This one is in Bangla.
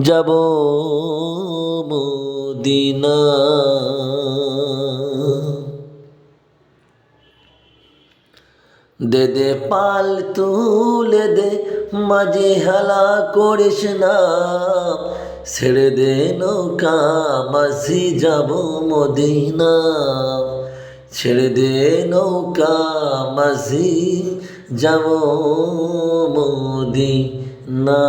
যাব মদিনা। দে দে পাল তুলে দে, মাঝে হালা করিস না। ছেড়ে দে নৌকা, মাঝি যাব মদিনা। ছেড়ে দে নৌকা, মাঝি যাব মদিনা।